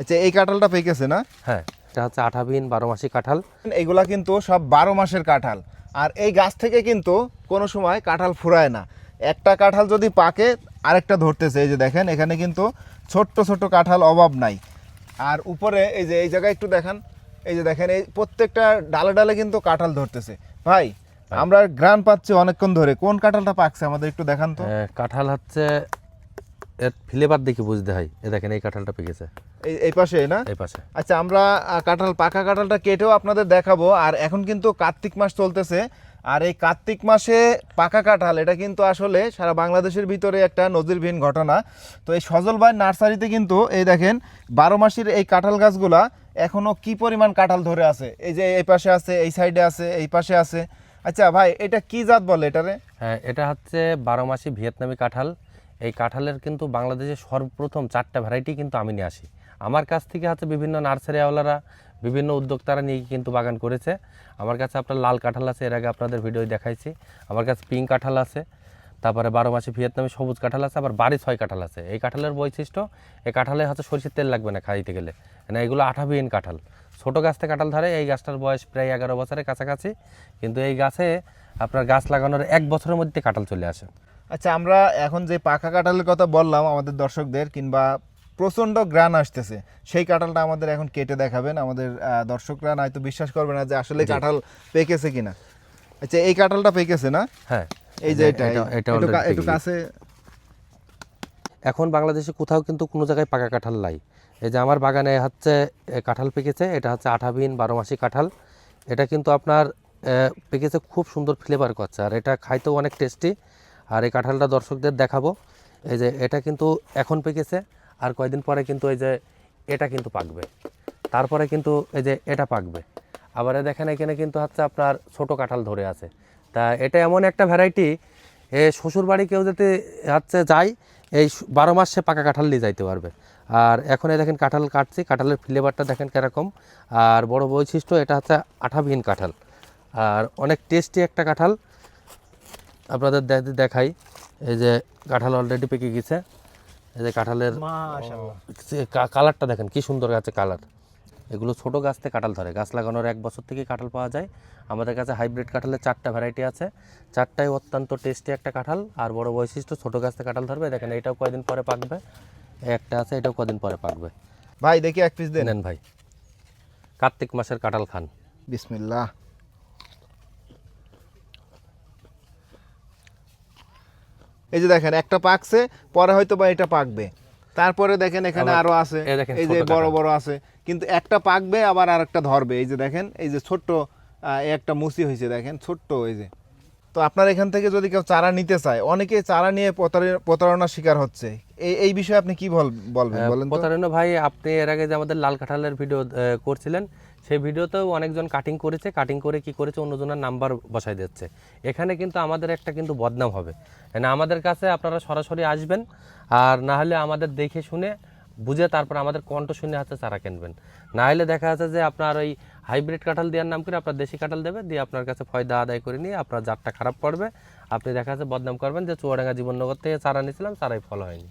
আচ্ছা এই কাঁঠালটা পেকেছে না? হ্যাঁ এটা হচ্ছে আঠাবিন বারো মাসি কাঁঠাল। এইগুলা কিন্তু সব বারো মাসের কাঁঠাল। আর এই গাছ থেকে কিন্তু কোনো সময় কাঁঠাল ফুরায় না। একটা কাঁঠাল যদি পাকে আরেকটা ধরতেছে। এই যে দেখেন এখানে কিন্তু ছোট্ট ছোট্ট কাঁঠাল অভাব নাই। আর উপরে এই যে এই জায়গায় একটু দেখান। এই যে দেখেন এই প্রত্যেকটা ডালে ডালে কিন্তু কাঁঠাল ধরতেছে। ভাই আমরা গ্রান পাচ্ছি অনেকক্ষণ ধরে। কোন কাঁঠালটা পাকছে? আমাদের একটু দেখান তো। কাঁঠাল হচ্ছে এর ফ্লেভার দেখে বুঝতে হয়। এ দেখেন এই কাঁঠালটা পেকেছে। এই এই পাশে না? এই পাশে। আচ্ছা আমরা কাঁঠাল পাকা কাঁঠালটা কেটেও আপনাদের দেখাবো। আর এখন কিন্তু কার্তিক মাস চলতেছে। আর এই কার্তিক মাসে পাকা কাঁঠাল এটা কিন্তু আসলে সারা বাংলাদেশের ভিতরে একটা নজিরবিহীন ঘটনা। তো এই সজল ভাই নার্সারিতে কিন্তু এই দেখেন বারো মাসের এই কাঁঠাল গাছগুলা এখনও কি পরিমাণ কাঁঠাল ধরে আছে? এই যে এই পাশে আছে এই সাইডে আছে এই পাশে আছে। আচ্ছা ভাই এটা কি জাত বলে এটারে? হ্যাঁ এটা হচ্ছে বারো মাসি ভিয়েতনামি কাঁঠাল। এই কাঁঠালের কিন্তু বাংলাদেশে সর্বপ্রথম চারটা ভ্যারাইটি কিন্তু আমি নিয়ে আসি। আমার কাছ থেকে হচ্ছে বিভিন্ন নার্সারিওয়ালারা বিভিন্ন উদ্যোক্তারা নিয়ে কিন্তু বাগান করেছে। আমার কাছে আপনার লাল কাঁঠাল আছে, এর আগে আপনাদের ভিডিও দেখাইছি। আমার কাছে পিঙ্ক কাঁঠাল আছে, তারপরে বারো মাসে ভিয়েতনামি সবুজ কাঁঠাল আছে, আবার বাড়ি ছয় কাঁঠাল আছে। এই কাঁঠালের বৈশিষ্ট্য এই কাঁঠালে হচ্ছে সরষের তেল লাগবে না খাইতে গেলে। না এগুলো আঠাবিহীন কাঁঠাল। ছোটো গাছ থেকে কাঁঠাল ধরে, এই গাছটার বয়স প্রায় এগারো বছরের কাছাকাছি। কিন্তু এই গাছে আপনার গাছ লাগানোর এক বছরের মধ্যে কাঁঠাল চলে আসে। আচ্ছা আমরা এখন যে পাকা কাঁঠালের কথা বললাম আমাদের দর্শকদের কিংবা প্রচণ্ড গ্রান আসতেছে সেই কাঁঠালটা আমাদের এখন কেটে দেখাবেন। আমাদের দর্শকরা নয়তো বিশ্বাস করবে না যে আসলে কাঁঠাল পেকেছে কিনা। আচ্ছা এই কাঁঠালটা পেকেছে না? হ্যাঁ। এই যে এটা একটু কাছে। এখন বাংলাদেশে কোথাও কিন্তু কোনো জায়গায় পাকা কাঁঠাল নাই। এই যে আমার বাগানে হচ্ছে কাঁঠাল পেকেছে এটা হচ্ছে আঠাবিন বারো মাসি কাঁঠাল। এটা কিন্তু আপনার পেকেছে খুব সুন্দর ফ্লেভার করছে আর এটা খাইতেও অনেক টেস্টি আর এই কাঁঠালটা দর্শকদের দেখাবো। এই যে এটা কিন্তু এখন পেকেছে, আর কয়দিন পরে কিন্তু এই যে এটা কিন্তু পাকবে। তারপরে কিন্তু এই যে এটা পাকবে। আবার দেখেন, এখানে কিন্তু হচ্ছে আপনার ছোট কাঁঠাল ধরে আছে। তা এটা এমন একটা ভ্যারাইটি এ শ্বশুরবাড়ি কেউ যদি হচ্ছে যায়, এই বারো মাস সে পাকা কাঁঠাল নিয়ে যাইতে পারবে। আর এখন এই দেখেন কাঁঠাল কাটছি, কাঁঠালের ফ্লেভারটা দেখেন কীরকম। আর বড় বৈশিষ্ট্য, এটা হচ্ছে আঠাবিহীন কাঁঠাল। আর অনেক টেস্টি একটা কাঁঠাল। আপনাদের দেখাই। এই যে কাঁঠাল অলরেডি পেকে গেছে। এই যে কাঁঠালের কালারটা দেখেন কি সুন্দর আছে কালার। এগুলো ছোট গাছ থেকে কাঁঠাল ধরে। গাছ লাগানোর এক বছর থেকে কাঁঠাল পাওয়া যায়। আমাদের কাছে হাইব্রিড কাঁঠালের চারটা ভ্যারাইটি আছে। চারটাই অত্যন্ত টেস্টি একটা কাঁঠাল আর বড় বৈশিষ্ট্য ছোট গাছ থেকে কাঁঠাল ধরবে। দেখেন এটাও কয়দিন পরে পাকবে। একটা আছে এটাও কদিন পরে পাকবে। ভাই দেখি এক পিস দেন। নেন ভাই। কার্তিক মাসের কাঁঠাল খান। বিসমিল্লাহ। এই যে দেখেন একটা পাকছে পরে হয়তো বা এটা পাকবে। তারপরে দেখেন এখানে আরও আছে এই যে বড় বড় আছে। কিন্তু একটা পাকবে আবার আর একটা ধরবে। এই যে দেখেন এই যে ছোট্ট একটা মুসি হয়েছে দেখেন ছোট্ট এই যে। তো আপনার এখান থেকে যদি কেউ চারা নিতে চায় অনেকে চারা নিয়ে প্রতারে- প্রতারণার শিকার হচ্ছে। এই এই বিষয়ে আপনি কি বল- বলবেন? বলেন প্রতারণা ভাই আপনি এর আগে যে আমাদের লাল কাঁঠালের ভিডিও করছিলেন সেই ভিডিওতেও অনেকজন কাটিং করেছে। কাটিং করে কি করেছে? অন্যজনের নাম্বার বসাই দিচ্ছে। এখানে কিন্তু আমাদের একটা কিন্তু বদনাম হবে। না আমাদের কাছে আপনারা সরাসরি আসবেন আর না হলে আমাদের দেখে শুনে বুঝে তারপর আমাদের কণ্ঠ শুনে হচ্ছে চারা কিনবেন। না হলে দেখা যাচ্ছে যে আপনার ওই হাইব্রিড কাঁঠাল দেওয়ার নাম করে আপনার দেশি কাঁঠাল দেবে, দিয়ে আপনার কাছে ফয়দা আদায় করে নিয়ে আপনার জাতটা খারাপ করবে আপনি দেখা যাচ্ছে বদনাম করবেন যে চুয়াডাঙ্গা জীবননগর থেকে চারা নিয়েছিলাম, চারাই ফল হয়নি।